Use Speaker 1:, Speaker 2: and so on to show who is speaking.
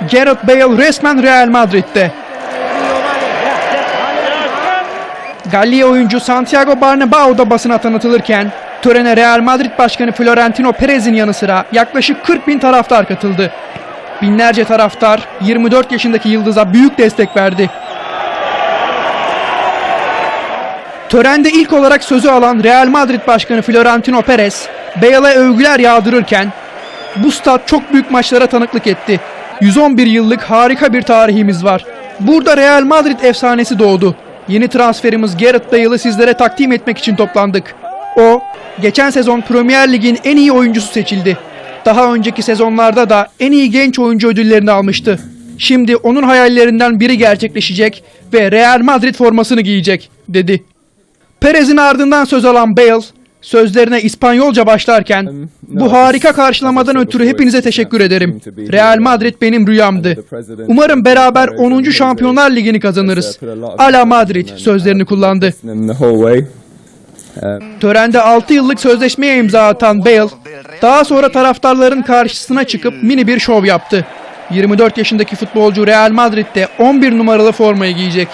Speaker 1: Gareth Bale resmen Real Madrid'de. Gallia oyuncu Santiago Bernabéu da basına tanıtılırken törene Real Madrid Başkanı Florentino Perez'in yanı sıra yaklaşık 40 bin taraftar katıldı. Binlerce taraftar 24 yaşındaki yıldıza büyük destek verdi. Törende ilk olarak sözü alan Real Madrid Başkanı Florentino Perez, Bale'e övgüler yağdırırken bu stat çok büyük maçlara tanıklık etti. 111 yıllık harika bir tarihimiz var. Burada Real Madrid efsanesi doğdu. Yeni transferimiz Gareth Bale'ı sizlere takdim etmek için toplandık. O, geçen sezon Premier Lig'in en iyi oyuncusu seçildi. Daha önceki sezonlarda da en iyi genç oyuncu ödüllerini almıştı. Şimdi onun hayallerinden biri gerçekleşecek ve Real Madrid formasını giyecek, dedi. Perez'in ardından söz alan Bale, sözlerine İspanyolca başlarken bu harika karşılamadan ötürü hepinize teşekkür ederim. Real Madrid benim rüyamdı. Umarım beraber 10. Şampiyonlar Ligi'ni kazanırız. Ala Madrid sözlerini kullandı.
Speaker 2: way.
Speaker 1: Törende 6 yıllık sözleşmeye imza atan Bale, daha sonra taraftarların karşısına çıkıp mini bir şov yaptı. 24 yaşındaki futbolcu Real Madrid'de 11 numaralı formayı giyecek.